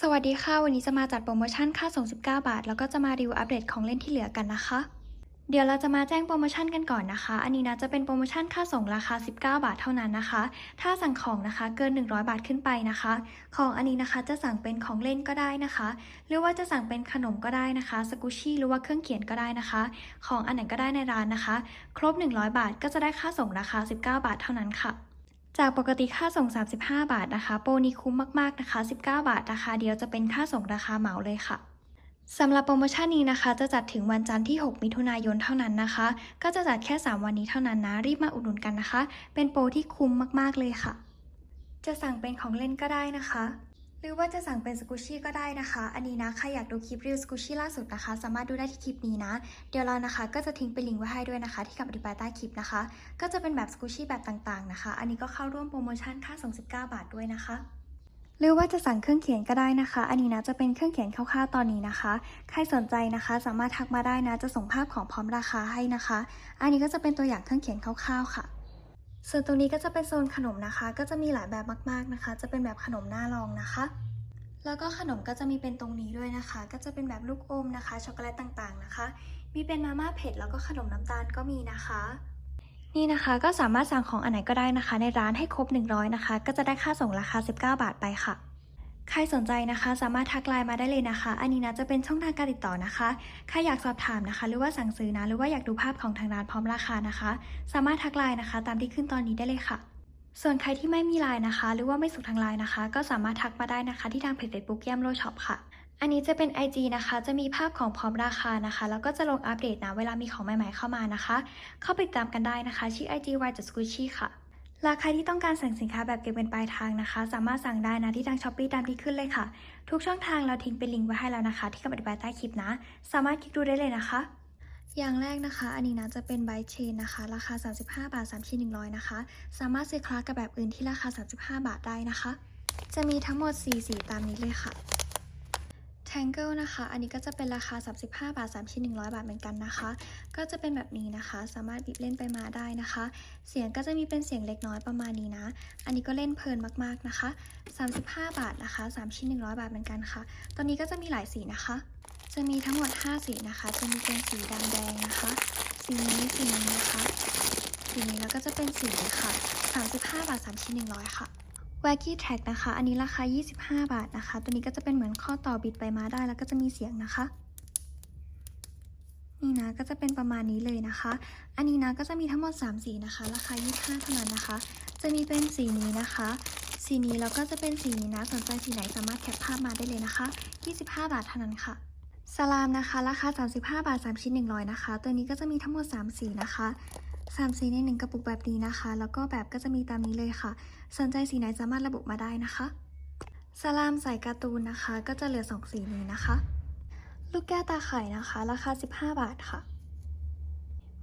สวัสดีค่ะ วันนี้จะมาจัดโปรโมชั่นค่าส่ง 19 บาท แล้วก็จะมารีวิวอัปเดตของเล่นที่เหลือกันนะคะ เดี๋ยวเราจะมาแจ้งโปรโมชั่นกันก่อนนะคะ อันนี้นะจะเป็นโปรโมชั่นค่าส่งราคา 19 บาทเท่านั้นนะคะ ถ้าสั่งของนะคะเกิน 100 บาทขึ้นไปนะคะ ของอันนี้นะคะจะสั่งเป็นของเล่นก็ได้นะคะ หรือว่าจะสั่งเป็นขนมก็ได้นะคะสกุชี่หรือว่าเครื่องเขียนก็ได้นะคะ ของอันไหนก็ได้ในร้านนะคะ ครบ 100 บาทก็จะได้ค่าส่งราคา 19 บาทเท่านั้นค่ะ จากปกติค่าส่ง 35 บาทนะคะ โปรนี้คุ้มมาก ๆ นะคะ 19 บาทราคาเดียวจะเป็นค่าส่งราคาเหมาเลยค่ะสำหรับโปรโมชั่นนี้นะคะ จะจัดถึงวันจันทร์ที่ 6 มิถุนายนเท่านั้นนะคะ ก็จะจัดแค่ 3 วันนี้เท่านั้นนะ รีบมาอุดหนุนกันนะคะ เป็นโปรที่คุ้มมาก ๆ เลยค่ะ จะสั่งเป็นของเล่นก็ได้นะคะ หรือว่าจะสั่งเป็นสกูชี่ก็ได้นะคะ อันนี้นะใครอยากดูคลิปรีวิวสกูชี่ล่าสุดนะคะ สามารถดูได้ที่คลิปนี้นะ เดี๋ยวเรานะคะ ก็จะทิ้งเป็นลิงก์ไว้ให้ด้วยนะคะ ที่คำอธิบายใต้คลิปนะคะ ก็จะเป็นแบบสกูชี่แบบต่างๆนะคะ อันนี้ก็เข้าร่วมโปรโมชั่นค่าส่ง19 บาทด้วยนะคะหรือว่าจะสั่งเครื่องเขียนก็ได้นะคะ อันนี้นะจะเป็นเครื่องเขียนคร่าวๆตอนนี้นะคะ ใครสนใจนะคะ สามารถทักมาได้นะ จะส่งภาพของพร้อมราคาให้นะคะ อันนี้ก็จะเป็นตัวอย่างเครื่องเขียนคร่าวๆค่ะ ส่วนตรงนี้ก็จะเป็นโซนขนมนะคะ ก็จะมีหลายแบบมากๆนะคะ จะเป็นแบบขนมหน้าลองนะคะ แล้วก็ขนมก็จะมีเป็นตรงนี้ด้วยนะคะ ก็จะเป็นแบบลูกอมนะคะ ช็อกโกแลตต่างๆนะคะ มีเป็นมาม่าเผ็ดแล้วก็ขนมน้ำตาลก็มีนะคะ นี่นะคะก็สามารถสั่งของอันไหนก็ได้นะคะ ในร้านให้ครบ 100 นะคะ ก็จะได้ค่าส่งราคา 19 บาทไปค่ะ ใครสนใจนะคะสามารถทักไลน์มาได้เลยนะคะ อันนี้นะจะเป็นช่องทางการติดต่อนะคะ ใครอยากสอบถามนะคะ หรือว่าสั่งซื้อนะ หรือว่าอยากดูภาพของทางร้านพร้อมราคานะคะ สามารถทักไลน์นะคะ ตามที่ขึ้นตอนนี้ได้เลยค่ะ ส่วนใครที่ไม่มีไลน์นะคะ หรือว่าไม่สุขทางไลน์นะคะ ก็สามารถทักมาได้นะคะ ที่ทางเพจ Facebook ย่ำโลช็อปค่ะ อันนี้จะเป็น IG นะคะ จะมีภาพของพร้อมราคานะคะ แล้วก็จะลงอัปเดตนะ เวลามีของใหม่ๆเข้ามานะคะ เข้าไปตามกันได้นะคะ ชื่อ IG y s q u i s h y ค่ะ ราคาที่ต้องการสั่งสินค้าแบบเก็บเงินปลายทางนะคะ สามารถสั่งได้นะที่ทางช้อปปีตามที่ขึ้นเลยค่ะ ทุกช่องทางเราทิ้งเป็นลิงก์ไว้ให้แล้วนะคะ ที่คำอธิบายใต้คลิปนะ สามารถคลิกดูได้เลยนะคะ อย่างแรกนะคะ อันนี้นะจะเป็นไบเชนนะคะ ราคา 35 บาท3ชิ้น100 นะคะ สามารถซื้อคลาสกับแบบอื่นที่ราคา 35 บาทได้นะคะ จะมีทั้งหมด4สีตามนี้เลยค่ะ Tangle นะคะ อันนี้ก็จะเป็นราคา 35 บาท 3 ชิ้น 100 บาทเหมือนกันนะคะ ก็จะเป็นแบบนี้นะคะ สามารถบิดเล่นไปมาได้นะคะ เสียงก็จะมีเป็นเสียงเล็กน้อยประมาณนี้นะ อันนี้ก็เล่นเพลินมากๆนะคะ 35 บาทนะคะ 3 ชิ้น 100 บาทเหมือนกันค่ะ ตอนนี้ก็จะมีหลายสีนะคะ จะมีทั้งหมด 5 สีนะคะ จะมีเป็นสีดำแดงนะคะ สีนี้สีนี้นะคะ สีนี้แล้วก็จะเป็นสีค่ะ 35 บาท 3 ชิ้น 100 ค่ะ w a g g y Track นะคะ อันนี้ราคา 25 บาทนะคะ ตัวนี้ก็จะเป็นเหมือนข้อต่อบิดไปมาได้ แล้วก็จะมีเสียงนะคะ นี่นะก็จะเป็นประมาณนี้เลยนะคะ อันนี้นะก็จะมีทั้งหมด 3 สีนะคะ ราคา 25เท่านั้นนะคะ จะมีเป็นสีนี้นะคะ สีนี้แล้วก็จะเป็นสีนี้นะ สนใจสีไหนสามารถแคปภาพมาได้เลยนะคะ 25 บาทเท่านั้นค่ะสลามนะคะ ราคา 35 บาท 3 ชิ้น 100 นะคะ ตัวนี้ก็จะมีทั้งหมด 3 สีนะคะ 3สีใน 1 กระปุกแบบนี้นะคะ แล้วก็แบบก็จะมีตามนี้เลยค่ะ สนใจสีไหนสามารถระบุมาได้นะคะสลามใส่การ์ตูนนะคะ ก็จะเหลือ 2 สีนี้นะคะ ลูกแก้วตาไข่นะคะ ราคา 15 บาทค่ะ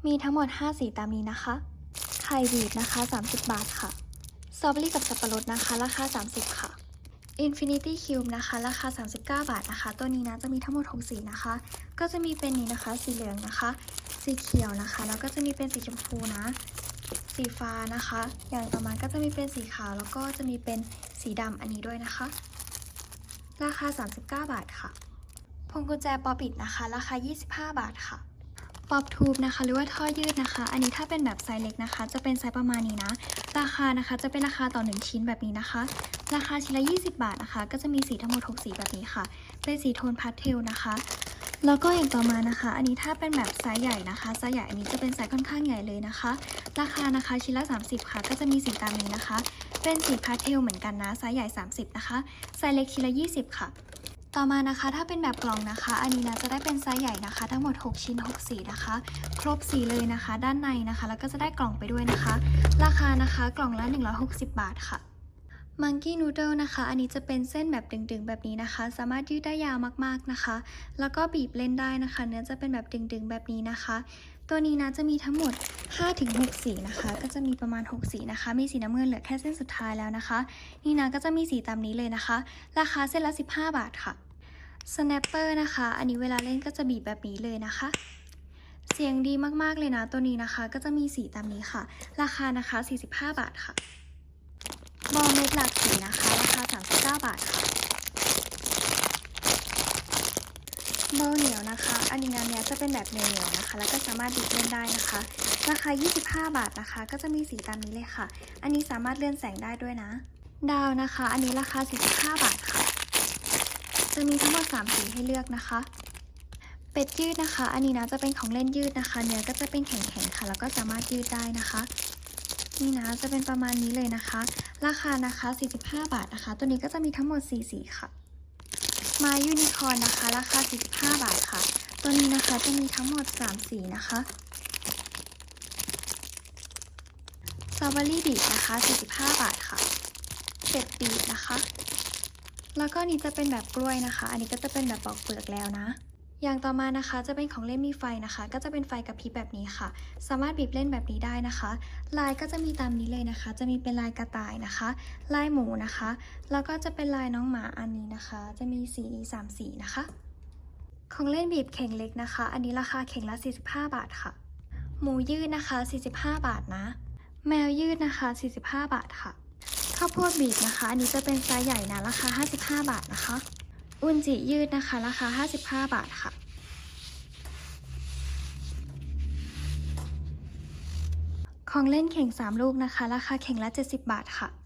มีทั้งหมด 5 สีตามนี้นะคะ ไข่บีบนะคะ 30 บาทค่ะสตรอเบอรี่กับสับปะรดนะคะ ราคา 30 ค่ะ Infinity Cube นะคะ ราคา 39 บาทนะคะ ตัวนี้นะจะมีทั้งหมด 6 สีนะคะ ก็จะมีเป็นนี้นะคะ สีเหลืองนะคะ สีเขียวนะคะ แล้วก็จะมีเป็นสีชมพูนะ สีฟ้านะคะ อย่างต่อมาก็จะมีเป็นสีขาวแล้วก็จะมีเป็นสีดำอันนี้ด้วยนะคะ ราคา 39 บาทค่ะ พวงกุญแจปอปิดนะคะ ราคา 25 บาทค่ะป๊อปทูบนะคะ หรือว่าท่อยืดนะคะ อันนี้ถ้าเป็นแบบไซส์เล็กนะคะ จะเป็นไซส์ประมาณนี้นะ ราคานะคะจะเป็นราคาต่อ 1 ชิ้นแบบนี้นะคะ ราคาชิ้นละ 20 บาทนะคะ ก็จะมีสีทั้งหมด 6 สีแบบนี้ค่ะ เป็นสีโทนพาสเทลนะคะ แล้วก็อย่างต่อมานะคะ อันนี้ถ้าเป็นแบบไซส์ใหญ่นะคะไซส์ใหญ่อันนี้จะเป็นไซส์ค่อนข้างใหญ่เลยนะคะ ราคานะคะชิ้นละ 30 ค่ะ ก็จะมีสีตามนี้นะคะ เป็นสีพาสเทลเหมือนกันนะไซส์ใหญ่ 30 นะคะไซส์เล็กชิ้นละ 20 ค่ะต่อมานะคะถ้าเป็นแบบกล่องนะคะ อันนี้นะจะได้เป็นไซส์ใหญ่นะคะ ทั้งหมด 6 ชิ้น 6 สีนะคะ ครบสีเลยนะคะ ด้านในนะคะ แล้วก็จะได้กล่องไปด้วยนะคะ ราคานะคะกล่องละ 160 บาทค่ะ มังกี้นูเดิลนะคะ อันนี้จะเป็นเส้นแบบดึงๆ แบบนี้นะคะ สามารถยืดได้ยาวมากๆนะคะ แล้วก็บีบเล่นได้นะคะ เนื้อจะเป็นแบบดึงๆ แบบนี้นะคะ ตัวนี้นะจะมีทั้งหมด 5-6 สีนะคะ ก็จะมีประมาณ 6 สีนะคะ มีสีน้ำเงินเหลือแค่เส้นสุดท้ายแล้วนะคะ นี่นะก็จะมีสีตามนี้เลยนะคะ ราคาเส้นละ 15 บาทค่ะ snapper นะคะ อันนี้เวลาเล่นก็จะบีบแบบนี้เลยนะคะเสียงดีมากๆเลยนะตัวนี้นะคะ ก็จะมีสีตามนี้ค่ะ ราคานะคะ 45 บาทค่ะ บอลเม็ดหลากสีนะคะราคา39 บาทค่ะเบาเหนียวนะคะ อันนี้น้ำเนี้ยจะเป็นแบบเหนียวๆนะคะ แล้วก็สามารถบีบเล่นได้นะคะ ราคา 25 บาทนะคะ ก็จะมีสีตามนี้เลยค่ะ อันนี้สามารถเลื่อนแสงได้ด้วยนะ ดาวนะคะ อันนี้ราคา 45 บาทค่ะ จะมีทั้งหมด 3 สีให้เลือกนะคะ เป็ดยืดนะคะ อันนี้นะจะเป็นของเล่นยืดนะคะ เนื้อก็จะเป็นแข็งๆค่ะ แล้วก็สามารถยืดได้นะคะ นี่นะจะเป็นประมาณนี้เลยนะคะ ราคานะคะ 45 บาทนะคะ ตัวนี้ก็จะมีทั้งหมด4สีค่ะ มายูนิคอร์นนะคะ ราคา 45 บาทค่ะ ตัวนี้นะคะจะมีทั้งหมด 3 สีนะคะสตรอเบอรี่บีทนะคะ 45 บาทค่ะเป็ดบีนะคะ แล้วก็นี้จะเป็นแบบกล้วยนะคะ อันนี้ก็จะเป็นแบบปอกเปลือกแล้วนะ อย่างต่อมานะคะจะเป็นของเล่นมีไฟนะคะ ก็จะเป็นไฟกับพริบแบบนี้ค่ะ สามารถบีบเล่นแบบนี้ได้นะคะ ลายก็จะมีตามนี้เลยนะคะ จะมีเป็นลายกระต่ายนะคะ ลายหมูนะคะ แล้วก็จะเป็นลายน้องหมาอันนี้นะคะ จะมีสีสามสีนะคะ ของเล่นบีบเข่งเล็กนะคะ อันนี้ราคาเข่งละ 45 บาทค่ะ หมูยืดนะคะ 45 บาทนะ แมวยืดนะคะ 45 บาทค่ะ ข้าวโพดบีบนะคะ อันนี้จะเป็นไซส์ใหญ่นะ ราคา 55 บาทนะคะ อุนจิยืดนะคะ ราคา 55 บาทค่ะ ของเล่นเข่ง 3 ลูกนะคะ ราคาเข่งละ 70 บาทค่ะ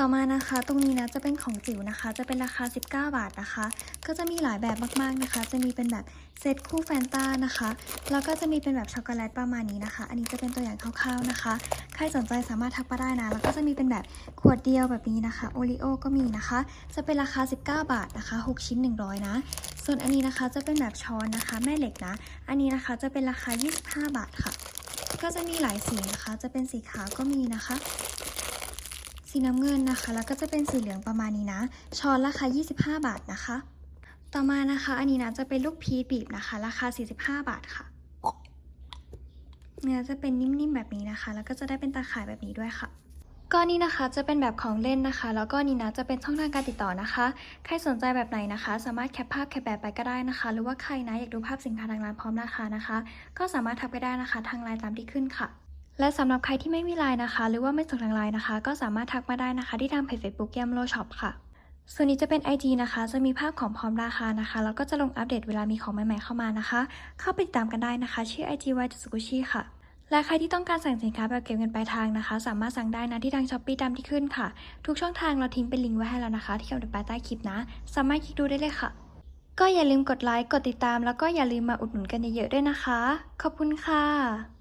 ต่อมานะคะตรงนี้นะจะเป็นของจิ๋วนะคะ จะเป็นราคา 19 บาทนะคะ ก็จะมีหลายแบบมากๆนะคะ จะมีเป็นแบบเซตคู่แฟนตานะคะ แล้วก็จะมีเป็นแบบช็อกโกแลตประมาณนี้นะคะ อันนี้จะเป็นตัวอย่างคร่าวๆนะคะ ใครสนใจสามารถทักมาได้นะ แล้วก็จะมีเป็นแบบขวดเดียวแบบนี้นะคะโอริโอก็มีนะคะ จะเป็นราคา 19 บาทนะคะ 6 ชิ้น 100 นะ ส่วนอันนี้นะคะจะเป็นแบบช้อนนะคะ แม่เหล็กนะ อันนี้นะคะจะเป็นราคา 25 บาทค่ะ ก็จะมีหลายสีนะคะ จะเป็นสีขาวก็มีนะคะ สีน้ำเงินนะคะ แล้วก็จะเป็นสีเหลืองประมาณนี้นะ ช้อนราคา 25 บาทนะคะ ต่อมานะคะ อันนี้นะจะเป็นลูกพีชบีบนะคะ ราคา 45 บาทค่ะเนื้อจะเป็นนิ่มๆแบบนี้นะคะ แล้วก็จะได้เป็นตาข่ายแบบนี้ด้วยค่ะก็นี่นะคะจะเป็นแบบของเล่นนะคะ แล้วก็นี่นะจะเป็นช่องทางการติดต่อนะคะ ใครสนใจแบบไหนนะคะ สามารถแคปภาพแคปแบบไปก็ได้นะคะ หรือว่าใครนะอยากดูภาพสินค้าทางร้านพร้อมราคานะคะ ก็สามารถทักไปได้นะคะ ทางไลน์ตามที่ขึ้นค่ะ และสำหรับใครที่ไม่มีไลน์นะคะ หรือว่าไม่ส่งทางไลน์นะคะ ก็สามารถทักมาได้นะคะที่ทางเพจ Facebook ยมโลช็อปค่ะ ส่วนนี้จะเป็น IG นะคะ จะมีภาพของพร้อมราคานะคะ แล้วก็จะลงอัปเดตเวลามีของใหม่ ๆ เข้ามานะคะ เข้าไปติดตามกันได้นะคะ ชื่อ IG y สุกุชิค่ะ และใครที่ต้องการสั่งสินค้าแบบเก็บเงินปลายทางนะคะ สามารถสั่งได้นะที่ทางช้อปปี้ตามที่ขึ้นค่ะ ทุกช่องทางเราทิ้งเป็นลิงก์ไว้ให้แล้วนะคะ ที่คำติปใต้คลิปนะ สามารถคลิกดูได้เลยค่ะ ก็อย่าลืมกดไลค์ กดติดตาม แล้วก็อย่าลืมมาอุดหนุนกันเยอะๆด้วยนะคะ ขอบคุณค่ะ